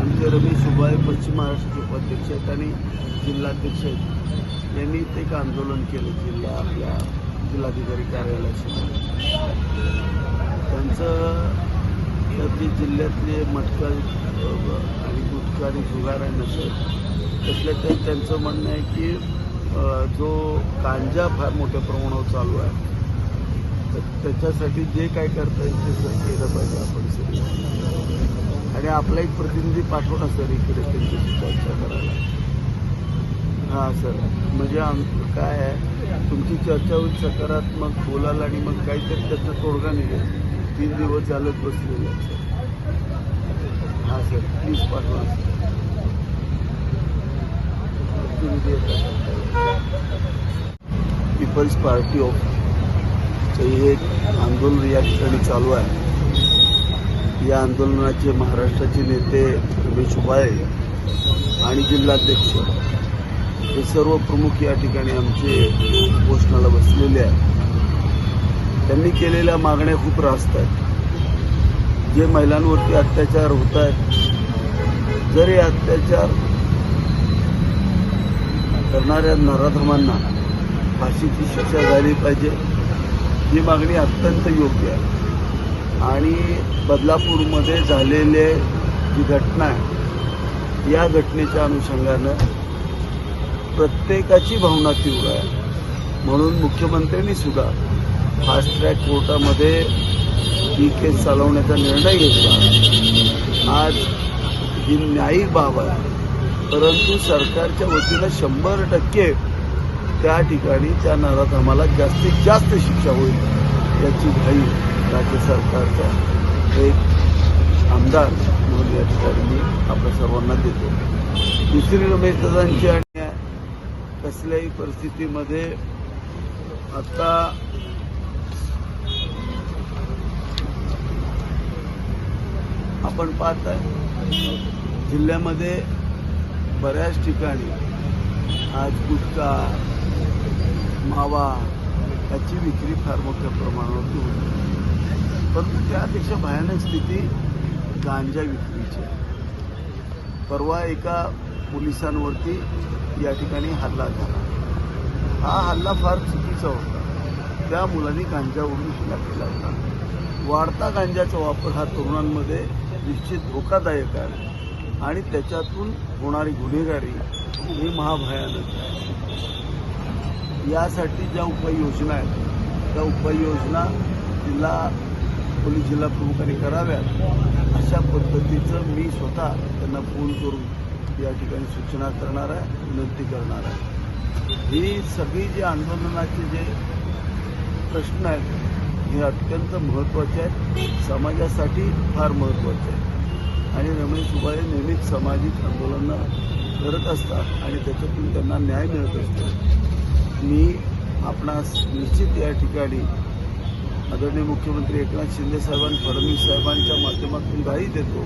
आमचे रमेश सुभाय पश्चिम महाराष्ट्राचे उपाध्यक्ष आहेत आणि जिल्हाध्यक्ष आहेत. यांनी ते एक आंदोलन केलं जिल्हा आपल्या जिल्हाधिकारी कार्यालयासमोर. त्यांचं तर जे जिल्ह्यातले मटका आणि गुटखा आणि जुगार आहे नसेल त्यातल्या त्यात त्यांचं म्हणणं आहे की जो कांजा फार मोठ्या प्रमाणावर चालू आहे तर त्याच्यासाठी जे काय करता येईल ते सर केलं पाहिजे आपण सगळं आणि आपला एक प्रतिनिधी पाठवला सर इकडे त्यांच्याशी चर्चा करायला. हां सर. म्हणजे आम काय आहे? तुमची चर्चा होईल सकारात्मक बोलाल आणि मग काहीतरी त्याचा तोडगा निघेल. तीन दिवस चालत बसलेले सर. हां सर. प्लीज पाठवा. प्रतिनिधी पीपल्स पार्टी ऑफ चं हे एक आंदोलन या ठिकाणी चालू आहे. या आंदोलनाचे महाराष्ट्राचे नेते रमेश उबाळे आणि जिल्हाध्यक्ष हे सर्व प्रमुख या ठिकाणी आमचे उपोषणाला बसलेले आहेत. त्यांनी केलेल्या मागण्या खूप रास्त आहेत. जे महिलांवरती अत्याचार होत आहेत जर हे अत्याचार करणाऱ्या नराधमांना फाशीची शिक्षा झाली पाहिजे ही मागणी अत्यंत योग्य आहे. आणि बदलापूरमध्ये झालेले जी घटना आहे या घटनेच्या अनुषंगानं प्रत्येकाची भावना तीव्र आहे. म्हणून मुख्यमंत्र्यांनी सुद्धा फास्ट ट्रॅक कोर्टामध्ये ही केस चालवण्याचा निर्णय घेतला. आज ही न्यायिक बाब आहे. परंतु सरकारच्या वतीनं शंभर टक्के त्या ठिकाणी त्या नराधमाला जास्तीत जास्त शिक्षा होईल याची घाई राज्य सरकारचा एक आमदार म्हणून या ठिकाणी मी आपल्या सर्वांना देतो. दुसरी रमेश दादांची आणि कसल्याही परिस्थितीमध्ये आता आपण पाहत आहे जिल्ह्यामध्ये बऱ्याच ठिकाणी आज गुटखा मावा याची विक्री फार मोठ्या प्रमाणावरती होती परंतु त्यापेक्षा भयानक स्थिती गांजा विक्रीची आहे. परवा एका पोलिसांवरती या ठिकाणी हल्ला झाला. हा हल्ला फार चुकीचा होता. त्या मुलांनी गांजावरून हल्ला केला होता. वाढता गांजाचा वापर हा तरुणांमध्ये निश्चित धोकादायक आहे आणि त्याच्यातून होणारी गुन्हेगारी हे महाभयानक आहे. यासाठी ज्या उपाययोजना आहेत त्या उपाययोजना जिल्हा पोलीस जिल्हा प्रमुखांनी कराव्यात अशा पद्धतीचं मी स्वतः त्यांना फोन करून या ठिकाणी सूचना करणार आहे विनंती करणार आहे. ही सगळी जी आंदोलनाचे जे प्रश्न आहेत हे अत्यंत महत्त्वाचे आहेत. समाजासाठी फार महत्त्वाचे आहेत. आणि रमेश उबाळे नेहमीच सामाजिक आंदोलनं करत असतात आणि त्याच्यातून त्यांना न्याय मिळत असतो. मी आपणास निश्चित या ठिकाणी आदरणीय मुख्यमंत्री एकनाथ शिंदे साहेबांनी फडणवीस साहेबांच्या माध्यमातून गाई देतो.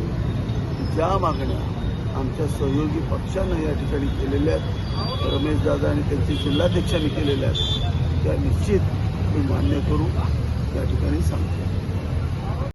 ज्या मागण्या आमच्या सहयोगी पक्षानं या ठिकाणी केलेल्या आहेत रमेश दादा आणि त्यांचे जिल्हाध्यक्षांनी केलेल्या आहेत त्या निश्चित मी मान्य करू त्या ठिकाणी सांगतो.